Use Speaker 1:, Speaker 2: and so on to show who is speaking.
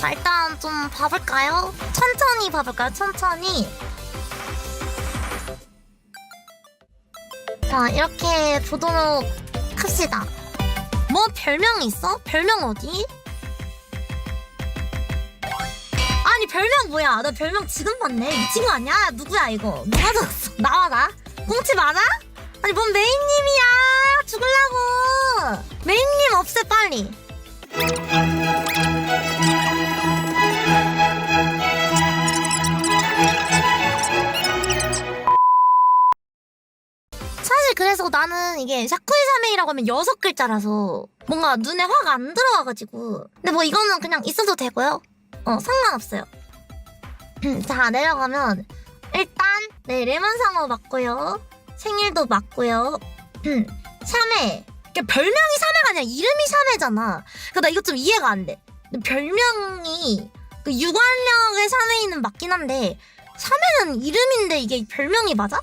Speaker 1: 자, 일단 좀 봐볼까요? 천천히 봐볼까요? 천천히. 자, 이렇게 보도록 합시다. 뭐 별명이 있어? 별명 어디? 아니 별명 뭐야? 나 별명 지금 봤네. 미친 거 아니야? 누구야 이거? 누가 적었어? 나와 나? 꽁치 맞아? 아니 뭔 메인님이야? 죽을라고. 메인님 없애 빨리. 사실 그래서 나는 이게 샤쿠이 사메이라고 하면 여섯 글자라서 뭔가 눈에 확 안 들어와가지고. 근데 뭐 이거는 그냥 있어도 되고요. 어 상관없어요. 자 내려가면 일단 네 레몬상어 맞고요. 생일도 맞고요. 샤메. 그러니까 별명이 샤메가 아니라 이름이 샤메잖아. 그나 이거 좀 이해가 안돼. 별명이 그 유관력의 샤메이는 맞긴 한데 샤메는 이름인데 이게 별명이 맞아?